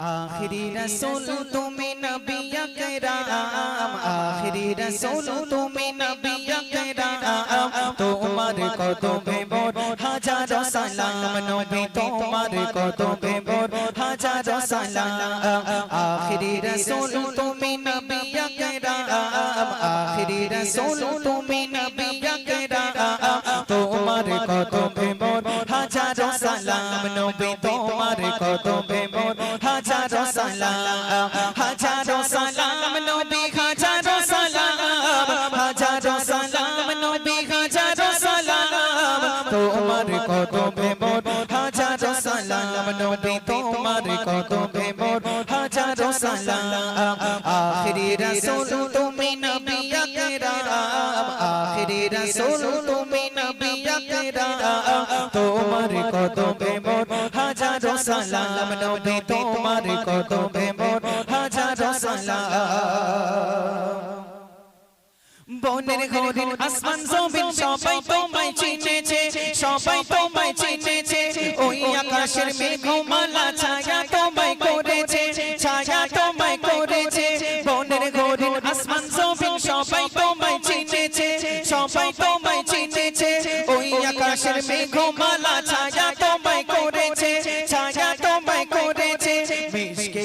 আখিরি রসুল তুমি নবী আকরাম আখিরি রসুল তুমি নবী আকরাম তোমার কদমে মোর হাজার সালাম নবী তোমার কদমে মোর হাজার সালাম। আখিরি রসুল তুমি নবী আকরাম আখিরি রসুল তুমি নবী আকরাম তোমার কদমে মোর হাজার সালাম নবী তোমার কদমে মোর সালাম। হাজার সালাম নবী, হাজার সালাম। হাজার সালাম নবী, হাজার সালাম। তোমার কদমে মোর হাজার সালাম নবী, তোমার কদমে মোর হাজার সালাম। আখিরি রাসূল তুমি নবী আকরাম। রাসূল তুমি নবী আকরাম তোমার কদমে মোর হাজার সালাম। নবী, তোমার কদমে মোর হাজার সালাম। বনের ঘরের আসমান, জমিন, সবাই তোমায় চিনেছে, সবাই তোমায় চিনেছে। ওই আকাশের মেঘমালা মেঘমালা ছায়া তোমায় করেছে, ছায়া তোমায় করেছে। মিশকে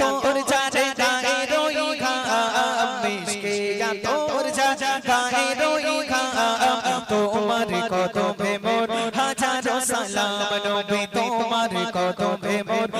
তোর যারে গায়ে রই ঘাম, মিশকে তোর যা গায়ে রই ঘাম। তোমার কদমে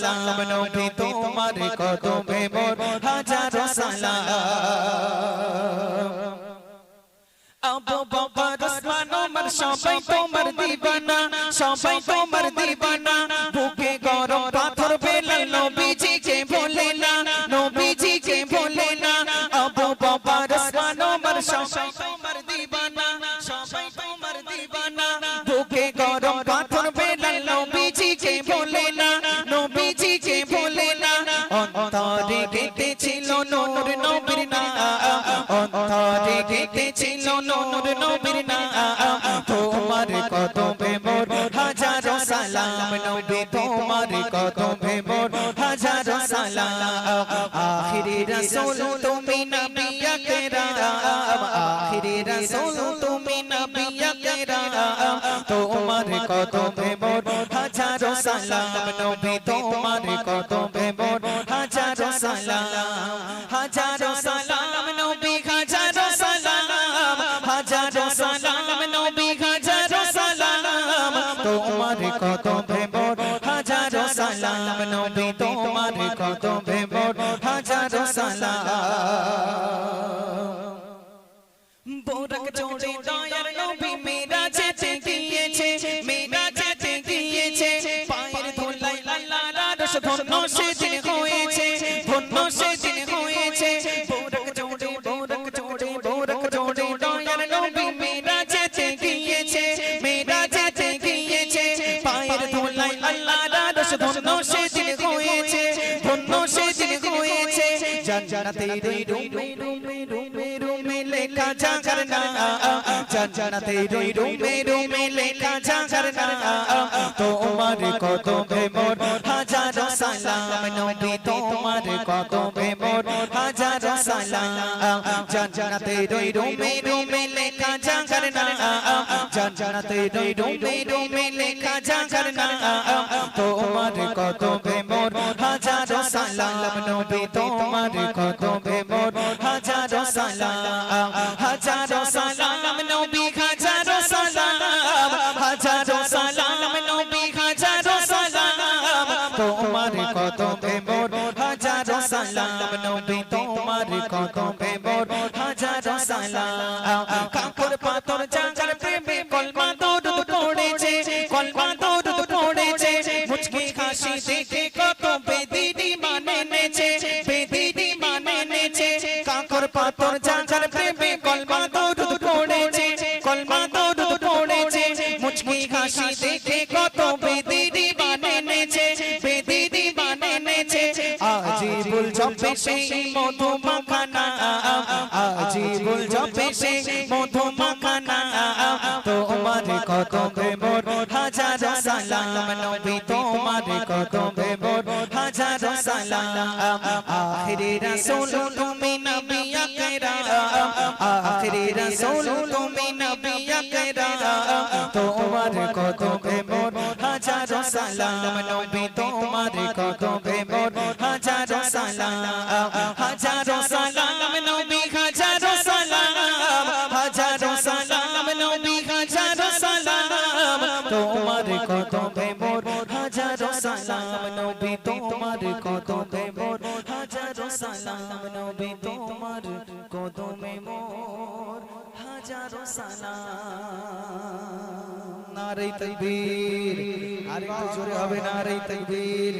সালাম নবী তোমার কদমে মোর হাজার সালাম। আবু বকর ওসমান ওমর সবাই তোমার দিবানা, সবাই তোমার দিবানা। বুকে গরম পাথর বেলাল নবীজিকে বলে না, নবীজিকে বলে অন্তরে কেটেছিল নূর নবীর না তোমার কদমে মোর হাজার সালাম। নবী, তোমার কদমে মোর হাজার সালাম। আখিরি রাসূল, তুমি নবী আকরাম। আখিরি রাসূল, তুমি নবী আকরাম। তোমার কদমে মোর হাজার সালাম। নবী, তোমার কদমে মোর হাজার সালাম বোরক জোড়ে দয়ার নবী মেরা যেতে গিয়েছে মেরা যেতে গিয়েছে পায়ের ধুলাই আল্লাহর রারশ ধন্য সেদিন হয়েছে, ধন্য সেদিন জান্নাতে রুমে রুমে রুমে রুমে লেখা যা করনা জান্নাতে রুমে রুমে লেখা তোমার কদমে মোর হাজার সালাম নবী তোমার কদমে মোর হাজার সালাম জান্নাতে রুমে রুমে লেখা যা করনা জান্নাতে রুমে রুমে লেখা যা করনা তোমার কদমে মোর হাজার সালাম নবী তোমার হাজার সালাম। হাজার সালাম নবী, হাজার সালাম। হাজার সালাম নবী, হাজার সালাম। তোমার কদমে মোর হাজার সালাম নবী, তোমার কদমে মোর হাজার সালাম। কাপড় পাথর জাগার কলমা দরুদ পড়েছে কলমা দরুদ পড়েছে। মুচকি হাসি দেখে কত বেদিনি বানেছে বেদিনি বানেছে আজি বল জপে সেই মধু মাখানা আজি বল জপে সেই মধু মাখানা তোমার কত প্রেমর, হাজার সালাম নবী, তোমার কত প্রেমর, হাজার সালাম। আখিরে রাসূল তুমি নবী আকরাম আখিরি রাসূল তুমি নবী আকরাম তোমার কদমে মোর হাজার সালাম নবী তোমার কদমে মোর হাজার সালাম হাজার সালাম নবী হাজার সালাম হাজার সালাম নবী হাজার সালাম তোমার কদমে মোর হাজার সালাম নবী তোমার কদমে মোর হাজার সালাম নবী তোমার सलाम नारे तकबीर अरे जोरे हवे नारे तकबीर